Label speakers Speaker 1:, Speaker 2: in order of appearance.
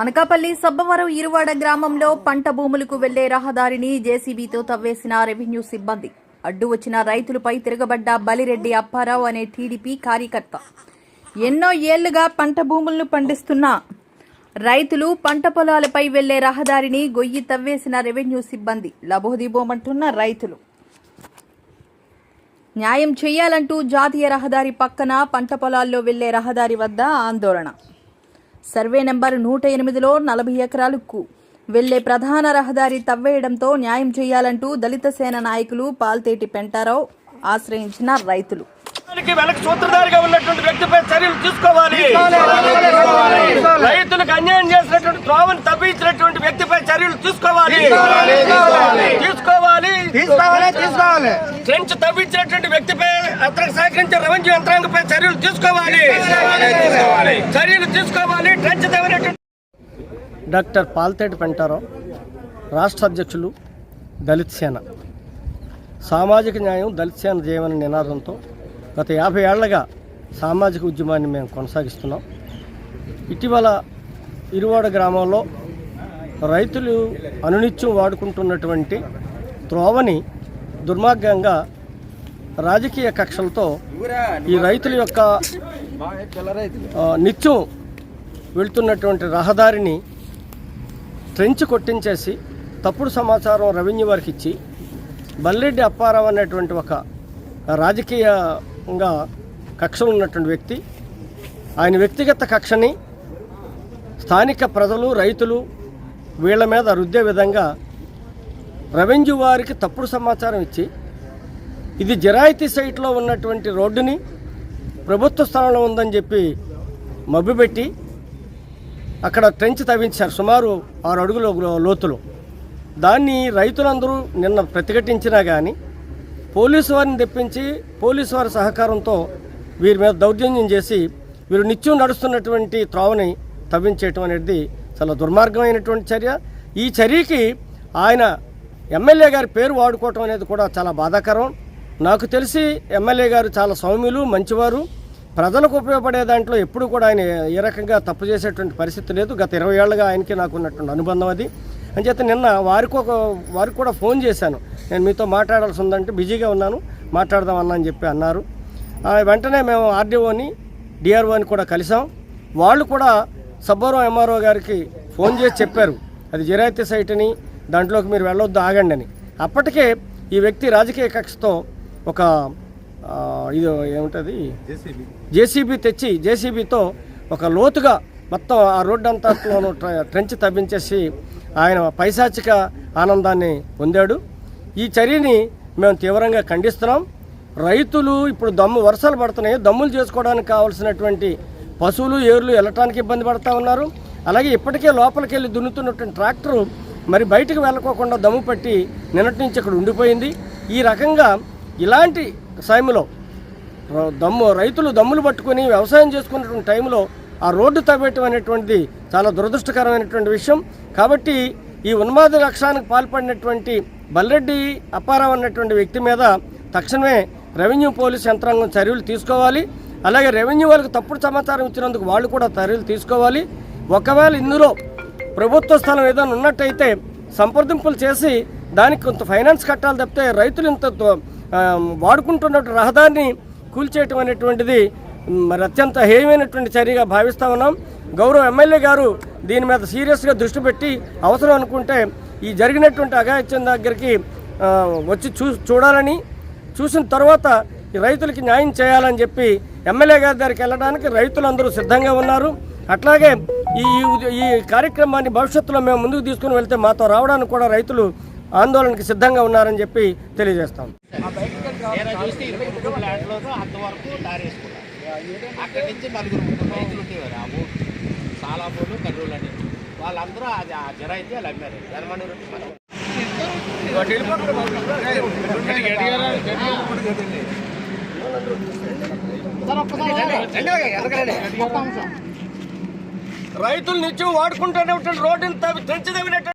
Speaker 1: అనకాపల్లి సబ్బవరం ఇరువాడ గ్రామంలో పంట భూములకు వెళ్ళే రహదారిని జేసీబీతో తవ్వేసిన రెవెన్యూ సిబ్బంది. అడ్డు వచ్చిన రైతులపై తిరగబడ్డ బలిరెడ్డి అప్పారావు అనే టీడీపీ కార్యకర్త. ఎన్నో ఏళ్ళుగా పంట భూములను పండిస్తున్న రైతులు పంట పొలాలపై వెళ్ళే రహదారిని గొయ్యి తవ్వేసిన రెవెన్యూ సిబ్బంది. లబోదిబోమంటున్న రైతులు. న్యాయం చేయాలంటూ జాతీయ రహదారి పక్కన పంట పొలాల్లో వెళ్ళే రహదారి వద్ద ఆందోళన. సర్వే నెంబర్ నూట ఎనిమిదిలో నలభై ఎకరాలకు వెళ్ళే ప్రధాన రహదారి తవ్వేయడంతో న్యాయం చేయాలంటూ దళిత సేన నాయకులు పాల్తేటి పెంటారావు ఆశ్రయించిన రైతులు.
Speaker 2: రైతులకి వెనక సూత్రధారిగా ఉన్నటువంటి వ్యక్తిపై చర్యలు తీసుకోవాలి. రైతులకు అన్యాయం చేసినటువంటి తప్పించినటువంటి వ్యక్తిపై చర్యలు తీసుకోవాలి. తీసుకోవాలి.
Speaker 3: తీసుకోవాలి.
Speaker 2: ట్రెంచ్ తవ్వించినటువంటి వ్యక్తిపై అతనికి సహకరించే రెవెన్యూ యంత్రాంగంపై చర్యలు తీసుకోవాలి. చర్యలు తీసుకోవాలి ట్రెంచ్ తవ్వినటువంటి
Speaker 4: డాక్టర్ పాల్తేటి పెంటారావు రాష్ట్ర అధ్యక్షులు దళిత్ సేన. సామాజిక న్యాయం దళిత్ సేన చేయమని నినాదంతో గత యాభై ఏళ్ళగా సామాజిక ఉద్యమాన్ని మేము కొనసాగిస్తున్నాం. ఇటీవల ఇరువాడ గ్రామంలో రైతులు అనునిత్యం వాడుకుంటున్నటువంటి త్రోవని దుర్మార్గంగా రాజకీయ కక్షలతో ఈ రైతుల యొక్క నిత్యం వెళ్తున్నటువంటి రహదారిని ట్రెంచ్ కొట్టించేసి తప్పుడు సమాచారం రెవెన్యూ వారికి ఇచ్చి బల్లెడ్డి అప్పారావు అనేటువంటి ఒక రాజకీయంగా కక్షలు ఉన్నటువంటి వ్యక్తి. ఆయన వ్యక్తిగత కక్షని స్థానిక ప్రజలు రైతులు వీళ్ళ మీద రుద్దే విధంగా రెవెన్యూ వారికి తప్పుడు సమాచారం ఇచ్చి ఇది జరాయితీ సైట్లో ఉన్నటువంటి రోడ్డుని ప్రభుత్వ స్థానంలో ఉందని చెప్పి మభ్యపెట్టి అక్కడ ట్రెంచ్ తవ్వించారు సుమారు ఆరు అడుగుల లోతులు లోతులో. దాన్ని రైతులందరూ నిన్న ప్రతిఘటించినా కానీ పోలీసు వారిని తెప్పించి పోలీసు వారి సహకారంతో వీరి మీద దౌర్జన్యం చేసి వీరు నిత్యం నడుస్తున్నటువంటి త్రోవని తవ్వించేయటం అనేది చాలా దుర్మార్గమైనటువంటి చర్య. ఈ చర్యకి ఆయన ఎమ్మెల్యే గారి పేరు వాడుకోవటం అనేది కూడా చాలా బాధాకరం. నాకు తెలిసి ఎమ్మెల్యే గారు చాలా సౌమ్యులు మంచివారు. ప్రజలకు ఉపయోగపడే దాంట్లో ఎప్పుడు కూడా ఆయన ఏ రకంగా తప్పు చేసేటువంటి పరిస్థితి లేదు. గత ఇరవై ఏళ్ళుగా ఆయనకి నాకు ఉన్నటువంటి అనుబంధం అది. అంచేత నిన్న వారికి ఒక వారికి కూడా ఫోన్ చేశాను. నేను మీతో మాట్లాడాల్సి ఉందంటే బిజీగా ఉన్నాను. మాట్లాడదామన్నా అని చెప్పి అన్నారు. ఆ, వెంటనే మేము ఆర్డీఓని డిఆర్ఓని కూడా కలిసాం వాళ్ళు కూడా సబ్బవరం ఎంఆర్ఓ గారికి ఫోన్ చేసి చెప్పారు. అది జిరాయితీ సైట్ అని దాంట్లోకి మీరు వెళ్ళొద్దు ఆగండి అని. అప్పటికే ఈ వ్యక్తి రాజకీయ కక్షతో ఒక ఇది ఏముంటుంది? జేసీబీ. తెచ్చి జేసీబీతో ఒక లోతుగా మొత్తం ఆ రోడ్డు అంతట్లోనూ ట్ర- ట్రెంచ్ తవ్వించేసి ఆయన పైశాచిక ఆనందాన్ని పొందాడు. ఈ చర్యని మేము తీవ్రంగా ఖండిస్తున్నాం. రైతులు ఇప్పుడు దమ్ము వర్షాలు పడుతున్నాయి. దమ్ములు చేసుకోవడానికి కావాల్సినటువంటి పశువులు ఏర్లు వెళ్ళటానికి ఇబ్బంది పడుతూ ఉన్నారు. అలాగే ఇప్పటికే లోపలికి వెళ్ళి దున్నుతున్నటువంటి ట్రాక్టరు మరి బయటకు వెళ్ళకోకుండా దమ్ము పట్టి నిన్నటి నుంచి ఇక్కడ ఉండిపోయింది. ఈ రకంగా ఇలాంటి సమయంలో దమ్ము రైతులు దమ్ములు పట్టుకొని వ్యవసాయం చేసుకున్నటువంటి టైంలో ఆ రోడ్డు తవ్వేయటం అనేటువంటిది చాలా దురదృష్టకరమైనటువంటి విషయం. కాబట్టి ఈ ఉన్మాద లక్ష్యానికి పాల్పడినటువంటి బల్లెడ్డి అప్పారావు అన్నటువంటి వ్యక్తి మీద తక్షణమే రెవెన్యూ పోలీస్ యంత్రాంగం చర్యలు తీసుకోవాలి. అలాగే రెవెన్యూ వాళ్ళకి తప్పుడు సమాచారం ఇచ్చినందుకు వాళ్ళు కూడా చర్యలు తీసుకోవాలి. ఒకవేళ ఇందులో ప్రభుత్వ స్థలం ఏదైనా ఉన్నట్టయితే సంప్రదింపులు చేసి దానికి కొంత ఫైనాన్స్ కట్టాలి తప్పితే రైతులు ఇంత తో- రహదారిని కూల్చేయటం అనేటువంటిది మరి అత్యంత హేయమైనటువంటి చర్యగా భావిస్తా ఉన్నాం. గౌరవ ఎమ్మెల్యే గారు దీని మీద సీరియస్గా దృష్టి పెట్టి అవసరం అనుకుంటే ఈ జరిగినటువంటి అఘాయిత్యం దగ్గరికి వచ్చి చూ చూడాలని చూసిన తర్వాత ఈ రైతులకి న్యాయం చేయాలని చెప్పి ఎమ్మెల్యే గారి దగ్గరికి వెళ్ళడానికి రైతులందరూ సిద్ధంగా ఉన్నారు. అట్లాగే ఈ ఈ- కార్యక్రమాన్ని భవిష్యత్తులో మేము ముందుకు తీసుకుని వెళ్తే మాతో రావడానికి కూడా రైతులు ఆందోళనకి సిద్ధంగా ఉన్నారని చెప్పి తెలియజేస్తాం.
Speaker 3: అక్కడి నుంచి నలుగురు ముగ్గురు రైతులు ఉండేవారు. ఆ కర్నూలు అని వాళ్ళందరూ అది ఆ జరైతే వాళ్ళు అమ్మారు. ధర్మనూరు నుంచి మనం
Speaker 2: రైతులు నిత్యం వాడుకుంటున్నటువంటి రోడ్డుని తవ్వి ట్రెంచ్